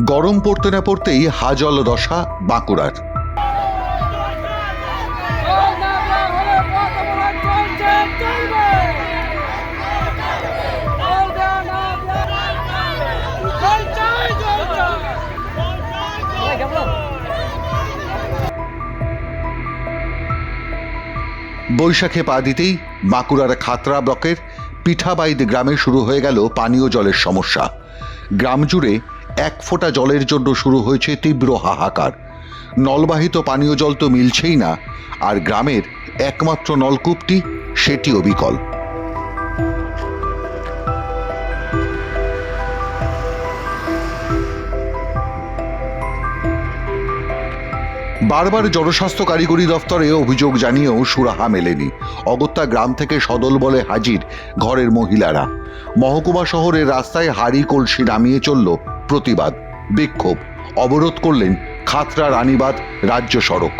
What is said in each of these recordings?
গরম পড়তে না পড়তেই হাজল দশা বাঁকুড়ার। বৈশাখে পা দিতেই বাঁকুড়ার খাতড়া ব্লকের পিঠাবাইদ গ্রামে শুরু হয়ে গেল পানীয় জলের সমস্যা। গ্রাম জুড়ে এক ফোঁটা জলের জন্য শুরু হয়েছে তীব্র হাহাকার। নলবাহিত পানীয় জল তো মিলছেই না, আর গ্রামের একমাত্র নলকূপটি সেটিও বিকল। বারবার জনস্বাস্থ্য কারিগরি দফতরে অভিযোগ জানিয়েও সুরাহা মেলেনি। অগত্যা গ্রাম থেকে সদল বলে হাজির ঘরের মহিলারা। মহকুমা শহরের রাস্তায় হাড়ি কলসি নামিয়ে চলল প্রতিবাদ বিক্ষোভ অবরোধ করলেন খাতরা রানীবাদ রাজ্য সড়ক।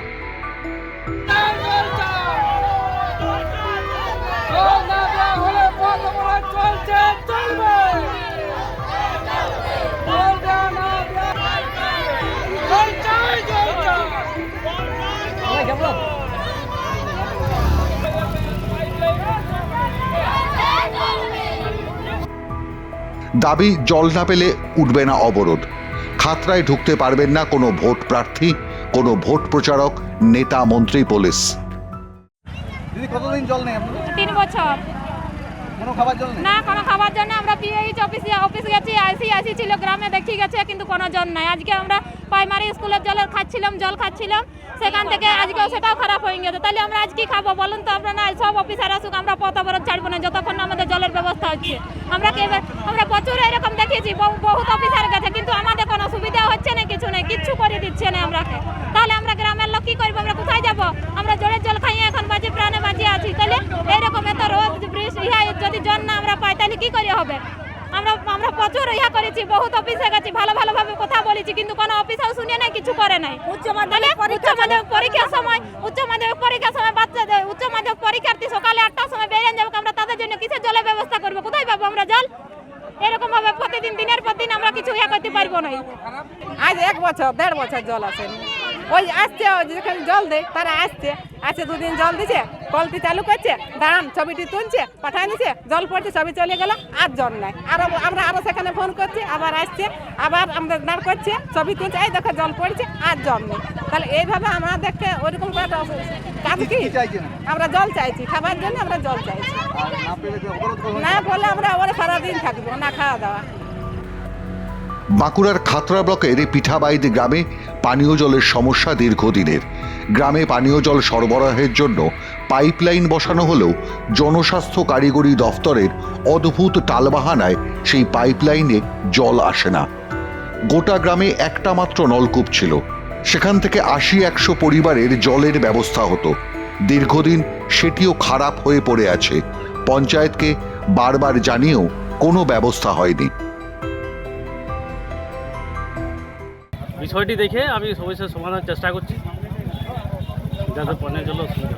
দাবি জল না পেলে উঠবে না অবরোধ। খাতরায় ঢুকতে পারবেন না কোনো ভোট প্রার্থী কোনো ভোট প্রচারক নেতা মন্ত্রী পুলিশ। দিদি কতদিন জল নেই তিন বছর। কোনো খাবার জল নেই? না কোনো খাবার আমরা পিএইচ অফিসে অফিস গেছি আইসি আইসি ছিল গ্রামে দেখি গেছে কিন্তু কোনো জল নাই। আজকে আমরা প্রাইমারি স্কুলের জলের খাচ্ছিলাম, জল খাচ্ছিলাম। সেখান থেকে আজকেও সেটাও খারাপ হয়ে গেছে। তাহলে আমরা আজ কি খাব বলুন তো আমরা না সব অফিসার আসুক, আমরা পথ অবরোধ ছাড়বো না, যতক্ষণ আমাদের জলের ব্যবস্থা হচ্ছে। আমরা কে আমরা প্রচুর এরকম দেখেছি, বহু- বহুত অফিসার গেছে, কিন্তু আমাদের কোনো সুবিধা হচ্ছে না, কিছু নেই কিচ্ছু করে দিচ্ছে না আমরাকে। তাহলে আমরা গ্রামের লোক কি করব? আমরা কোথায় যাব? আমরা জলের জল খাইয়ে এখন বাজে প্রাণে বাঁচিয়ে আছি। তাহলে এরকম এত রোদ বৃষ্টি যদি জল না আমরা পাই, তাহলে কি করে হবে? আমরা আমরা প্রচুর ইয়া করেছি বহুত অফিসে গেছি ভালো ভালো ভাবে কথা বলেছি কিন্তু কোনো অফিসেও শুনে নাই কিছু করে নাই। উচ্চ মাধ্যমিক উচ্চ মাধ্যমিক পরীক্ষার সময় উচ্চ মাধ্যমিক পরীক্ষার সময় বাচ্চাদের উচ্চ মাধ্যমিক পরীক্ষার্থী সকালে আটটার সময় বেরিয়ে যাব আমরা তাদের জন্য কিসের জলের ব্যবস্থা করব? কোথায় পাবো আমরা জল? এরকম ভাবে প্রতিদিন দিনের পর দিন আমরা কিছু ইয়া করতে পারব না। আজ এক বছর দেড় বছর জল আসেনি ওই আসছে যেখানে জল দেয় তারা আসছে আসছে দুদিন জল দিছে কলটি চালু করছে? দাঁড়ান ছবিটি তুলছে পাঠায় নিছে জল পড়ছে ছবি চলে গেল আর জল নাই। আরও আমরা আরও সেখানে ফোন করছি আবার আসছে আবার আমরা দাঁড় করছে ছবি তুলছে এই দেখো জল পড়ছে আর জল নেই। তাহলে এইভাবে আমরা আমাদেরকে ওইরকম কাজ কি আমরা জল চাইছি খাবার জন্য আমরা জল চাইছি। না বলে আমরা ওরা সারাদিন থাকব না খাওয়া দাওয়া। বাঁকুড়ার খাতড়া ব্লকের পিঠাবাইদ গ্রামে পানীয় জলের সমস্যা দীর্ঘদিনের। গ্রামে পানীয় জল সরবরাহের জন্য পাইপলাইন বসানো হলেও জনস্বাস্থ্য কারিগরি দফতরের অদ্ভুত টালবাহানায় সেই পাইপলাইনে জল আসে না। গোটা গ্রামে একটা মাত্র নলকূপ ছিল। সেখান থেকে আশি একশো পরিবারের জলের ব্যবস্থা হতো। দীর্ঘদিন সেটিও খারাপ হয়ে পড়ে আছে। পঞ্চায়েতকে বারবার জানিয়েও কোনো ব্যবস্থা হয়নি। বিষয়টি দেখে আমি সমস্যার সমাধানের চেষ্টা করছি। যাতে পানীয় জল অসুবিধা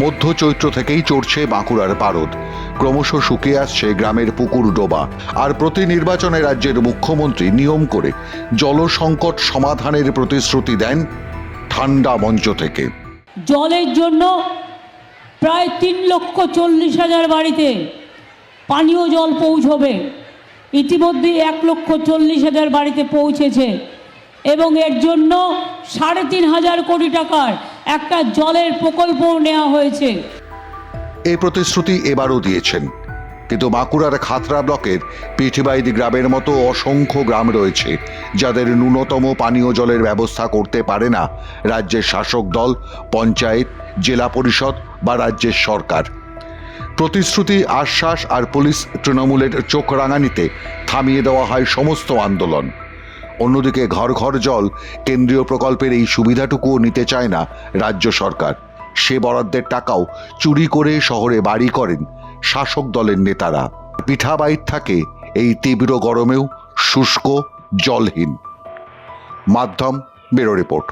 মধ্য চৈত্র থেকেই চড়ছে বাঁকুড়ার পারদ। ক্রমশ শুকিয়ে আসছে গ্রামের পুকুর ডোবা। আর প্রতি নির্বাচনে রাজ্যের মুখ্যমন্ত্রী নিয়ম করে জলসংকট সমাধানের প্রতিশ্রুতি দেন ঠান্ডা মঞ্চ থেকে। জলের জন্য প্রায় তিন লক্ষ চল্লিশ হাজার বাড়িতে পানীয় জল পৌঁছবে। ইতিমধ্যে এক লক্ষ চল্লিশ হাজার বাড়িতে পৌঁছেছে এবং এর জন্য সাড়ে তিন হাজার কোটি টাকার একটা জলের প্রকল্প নেওয়া হয়েছে। এই প্রতিশ্রুতি এবারও দিয়েছেন। কিন্তু বাঁকুড়ার খাতরা ব্লকের পিঠিবাইদি গ্রামের মতো অসংখ্য গ্রাম রয়েছে যাদের ন্যূনতম পানীয় জলের ব্যবস্থা করতে পারে না রাজ্যের শাসক দল, পঞ্চায়েত, জেলা পরিষদ বা রাজ্যের সরকার। প্রতিশ্রুতি, আশ্বাস আর পুলিশ তৃণমূলের চোখ রাঙানিতে থামিয়ে দেওয়া হয় সমস্ত আন্দোলন। অন্যদিকে ঘর ঘর জল কেন্দ্রীয় প্রকল্পের এই সুবিধাটুকুও নিতে চায় না রাজ্য সরকার। সে বরাদ্দের টাকাও চুরি করে শহরে বাড়ি করেন শাসক দলের নেতারা। পিঠাবাইত থাকে এই তীব্র গরমেও শুষ্ক, জলহীন। মাধ্যম ব্যুরো রিপোর্ট।